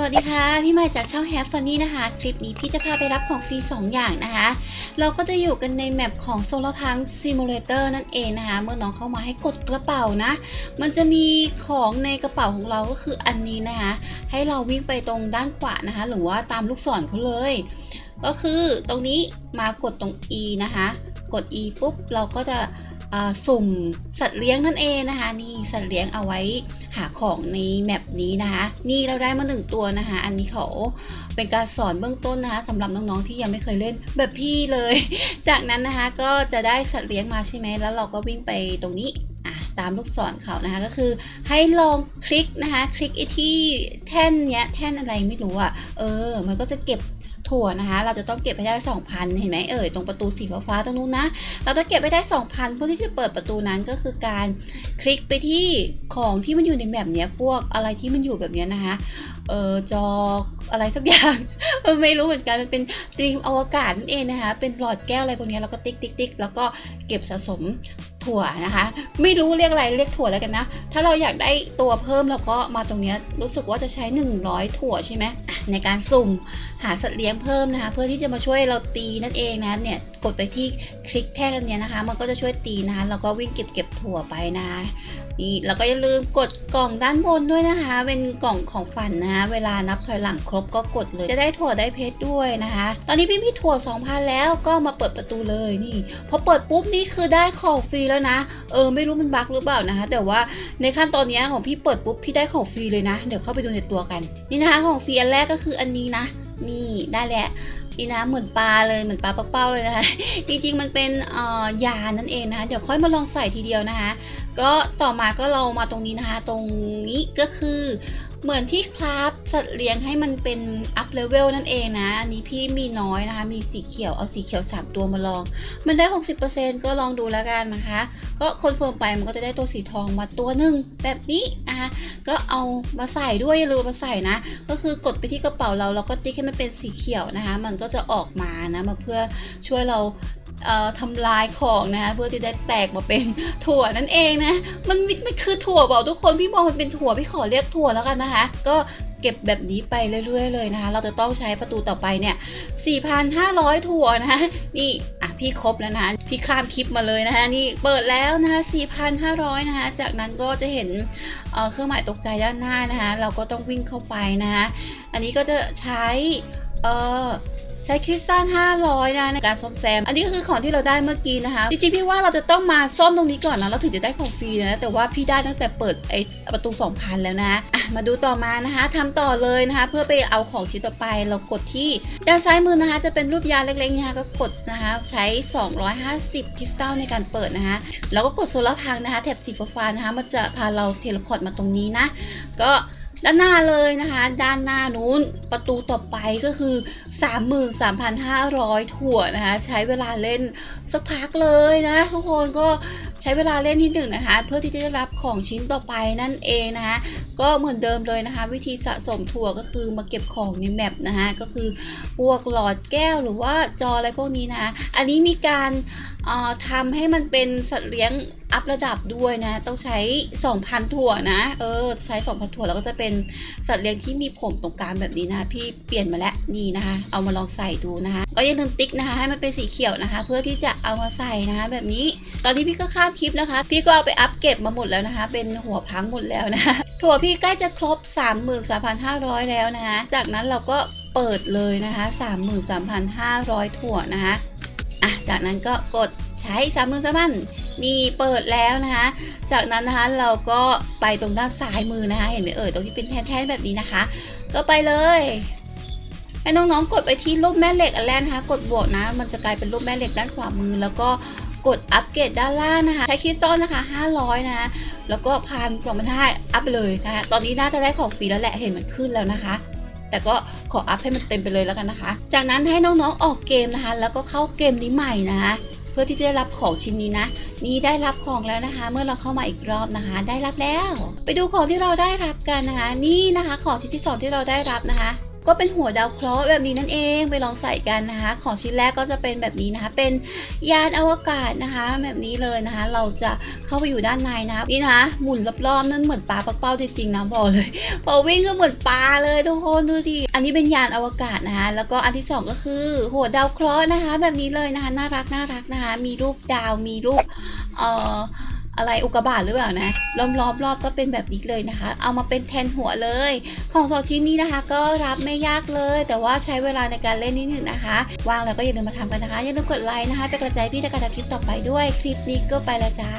สวัสดีค่ะ พี่ใหม่จากช่อง Have Funny นะคะ คลิปนี้พี่จะพาไปรับของฟรี2 อย่างนะคะ เราก็จะอยู่กันในแมปของ Solar Punk Simulator นั่นเองนะคะ เมื่อน้องเข้ามาให้กดกระเป๋านะ มันจะมีของในกระเป๋าของเราก็คืออันนี้นะคะ ให้เราวิ่งไปตรงด้านขวานะคะ หรือว่าตามลูกศรเขาเลย ก็คือตรงนี้มากดตรง E นะคะ กด E ปุ๊บเราก็จะ สุ่มสัตว์เลี้ยงนั่นเองนะคะนี่สัตว์เลี้ยงเอาไว้หาของในแมปนี้นะคะนี่เราได้มาหนึ่งตัวนะคะ อันนี้เขาเป็นการสอนเบื้องต้นนะคะสำหรับน้องๆที่ยังไม่เคยเล่นแบบพี่เลย จากนั้นนะคะก็จะได้สัตว์เลี้ยงมาใช่ไหมแล้วเราก็วิ่งไปตรงนี้ตามลูกศรเขานะคะก็คือให้ลองคลิกนะคะ คลิกไอ้ที่แท่นเนี้ยแท่นอะไรไม่รู้อะเออ มันก็จะเก็บ ถั่วนะคะ เราจะต้องเก็บไปได้ 2,000 เห็นไหมเอ่ยตรงประตูสีฟ้าๆตรงนู้นนะ เราต้องเก็บไปได้ 2,000 เพื่อที่จะเปิดประตูนั้นก็คือการคลิกไปที่ของที่มันอยู่ในแบบเนี้ยพวกอะไรที่มันอยู่แบบเนี้ยนะคะ เออจออะไรสักอย่าง ไม่รู้เหมือนกันมันเป็นตรีมอวกาศนั่นเองนะคะ เป็นหลอดแก้วอะไรพวกนี้แล้วก็ติ๊กติ๊กติ๊กแล้วก็เก็บสะสมถั่วนะคะ ไม่รู้เรียกอะไรเรียกถั่วแล้วกันนะ ถ้าเราอยากได้ตัวเพิ่มเราก็มาตรงนี้รู้สึกว่าจะใช้ 100 ถั่วใช่ไหมในการสุ่มหาสัตว์เลี้ยงเพิ่มนะคะ เพื่อที่จะมาช่วยเราตีนั่นเองนะเนี่ยกดไปที่คลิกแท่งนี้นะคะ มันก็จะช่วยตีนะคะแล้วก็วิ่งเก็บเก็บถั่วไปนะคะ นี่แล้วก็อย่าลืมกดกล่องด้านบนด้วยนะคะ เป็นกล่องของฝันนะคะเวลานับถอยหลังครบก็กดเลยจะได้ถั่วได้เพชรด้วยนะคะ ตอนนี้พี่มีถั่ว2,000แล้วก็มาเปิดประตูเลยนี่พอเปิดปุ๊บนี่คือได้ของฟรีแล้วนะ เออไม่รู้มันบั๊กหรือเปล่านะคะ แต่ว่าในขั้นตอนนี้ของพี่เปิดปุ๊บพี่ได้ของฟรีเลยนะ เดี๋ยวเข้าไปดูในตัวกัน นี่นะคะของฟรีอันแรกก็คืออันนี้นะ นี่ได้แล้วนี่นะเหมือนปลาเลยเหมือนปลาเป้าๆเลยนะคะจริงๆมันเป็นยานั่นเองนะคะเดี๋ยวค่อยมาลองใส่ทีเดียวนะคะ ก็ต่อมาก็เรามาตรงนี้นะคะ ตรงนี้ก็คือ เหมือนที่คราฟสัตว์เลี้ยงให้มันเป็นอัพเลเวลนั่นเองนะอันนี้พี่มีน้อยนะคะ มีสีเขียวเอาสีเขียว 3 ตัวมาลอง มันได้ 60%ก็ลองดูแล้วกันนะคะ ก็คอนเฟิร์มไปมันก็จะได้ตัวสีทองมาตัวหนึ่งแบบนี้นะคะก็เอามาใส่ด้วยอย่าลืมเอามาใส่นะ ก็คือกดไปที่กระเป๋าเราแล้วก็ติ๊กให้มันเป็นสีเขียวนะคะ มันก็จะออกมานะมาเพื่อช่วยเรา ทำลายของนะคะเพื่อจะได้แตกมาเป็นถั่วนั่นเองนะ มันมิมันคือถั่วเปล่าทุกคนพี่มองมันเป็นถั่วพี่ขอเรียกถั่วแล้วกันนะคะ ก็เก็บแบบนี้ไปเรื่อยๆเลยนะคะ เราจะต้องใช้ประตูต่อไปเนี่ย 4,500 ถั่วนะคะนี่อะพี่ครบแล้วนะ พี่ข้ามคลิปมาเลยนะคะนี่เปิดแล้วนะคะ4,500 นะคะ จากนั้นก็จะเห็นเเครื่องหมายตกใจด้านหน้านะคะ เราก็ต้องวิ่งเข้าไปนะคะ อันนี้ก็จะใช้เออ ใช้คริสตัล500 นะในการซ่อมแซม อันนี้ก็คือของที่เราได้เมื่อกี้นะคะ จริงๆ พี่ว่าเราจะต้องมาซ่อมตรงนี้ก่อนนะแล้วถึงจะได้ของฟรีนะ แต่ว่าพี่ได้ตั้งแต่เปิดไอประตู 2,000 แล้วนะอะมาดูต่อมานะคะทำต่อเลยนะคะ เพื่อไปเอาของชิ้นต่อไปเรากดที่ด้านซ้ายมือนะคะ จะเป็นรูปยาเล็กๆนะคะก็กดนะคะใช้ 250คริสตัลในการเปิดนะคะแล้วก็กดโซลาร์พังนะคะแถบสีฟ้านะคะมันจะพาเราเทเลพอร์ตมาตรงนี้นะก็ ด้านหน้าเลยนะคะ ด้านหน้านู้นประตูต่อไปก็คือ 33,500 ถั่วนะคะ ใช้เวลาเล่นสักพักเลยนะ ทุกคนก็ใช้เวลาเล่นนิดหนึ่งนะคะ เพื่อที่จะได้รับของชิ้นต่อไปนั่นเองนะคะ ก็เหมือนเดิมเลยนะคะ วิธีสะสมถั่วก็คือมาเก็บของในแมปนะคะ ก็คือพวกหลอดแก้วหรือว่าจออะไรพวกนี้นะะอันนี้มีการออทำให้มันเป็นสัตว์เลี้ยงอัพระดับด้วยนะ ต้องใช้ 2,000 ถั่วนะ เออ ใช้ 2,000 ถั่วแล้วก็จะเป็นสัตว์เลี้ยงที่มีผมตรงกลางแบบนี้นะ พี่เปลี่ยนมาแล้วนี่นะคะ เอามาลองใส่ดูนะคะ ก็อย่าลืมติ๊กนะคะ ให้มันเป็นสีเขียวนะคะ เพื่อที่จะเอามาใส่นะคะ แบบนี้ ตอนนี้พี่ก็ข้ามคลิปนะคะ พี่ก็เอาไปอัพเก็บมาหมดแล้วนะคะ เป็นหัวพังหมดแล้วนะคะ ถั่วพี่ใกล้จะครบ 33,500 แล้วนะคะ จากนั้นเราก็เปิดเลยนะคะ 33,500 ถั่วนะคะอะจากนั้นก็กดใช้สามมือสามั นี่เปิดแล้วนะคะ จากนั้นนะคะเราก็ไปตรงด้านซ้ายมือนะคะ เห็นไหมเอ่ยตรงที่เป็นแท่นๆแบบนี้นะคะ ก็ไปเลยให้น้องๆกดไปที่รูปแม่เหล็กอันแรกนะคะ กดบวกนะ มันจะกลายเป็นรูปแม่เหล็กด้านขวามือ แล้วก็กดอัปเกรดด้านล่างนะคะ ใช้คริสตัลนะคะ 500 นะคะแล้วก็พันสองพันห้าอัพไปเลยนะคะ ตอนนี้น่าจะได้ของฟรีแล้วแหละ เห็นมันขึ้นแล้วนะคะ แต่ก็ขออัพให้มันเต็มไปเลยแล้วกันนะคะ จากนั้นให้น้องๆออกเกมนะคะ แล้วก็เข้าเกมนี้ใหม่นะคะ พื่อที่จะได้รับของชิ้นนี้นะ นี่ได้รับของแล้วนะคะ เมื่อเราเข้ามาอีกรอบนะคะ ได้รับแล้ว ไปดูของที่เราได้รับกันนะคะ นี่นะคะ ของชิ้นที่สองที่เราได้รับนะคะ ก็เป็นหัวดาวเคราะห์แบบนี้นั่นเองไปลองใส่กันนะคะ ของชิ้นแรกก็จะเป็นแบบนี้นะคะ เป็นยานอวกาศนะคะ แบบนี้เลยนะคะ เราจะเข้าไปอยู่ด้านในนะคะนี่นะคะหมุนรอบๆนั่นเหมือนปลาปักเป้าจริงๆนะบอกเลย พอวิ่งก็เหมือนปลาเลยทุกคนดูดิอันนี้เป็นยานอวกาศนะคะ แล้วก็อันที่สองก็คือหัวดาวเคราะห์นะคะ แบบนี้เลยนะคะ น่ารักน่ารักนะคะ มีรูปดาวมีรูปเอ่อ อะไรอุกกาบาตหรือเปล่านะล้อมรอบรอบก็เป็นแบบนี้เลยนะคะ เอามาเป็นแทนหัวเลย ของสองชิ้นนี้นะคะ ก็รับไม่ยากเลย แต่ว่าใช้เวลาในการเล่นนิดหนึ่งนะคะวางแล้วก็อย่าลืมมาทำกันนะคะอย่าลืมกดไลค์นะคะเป็นกำลังใจพี่ในการทำคลิปต่อไปด้วยคลิปนี้ก็ไปละจ้า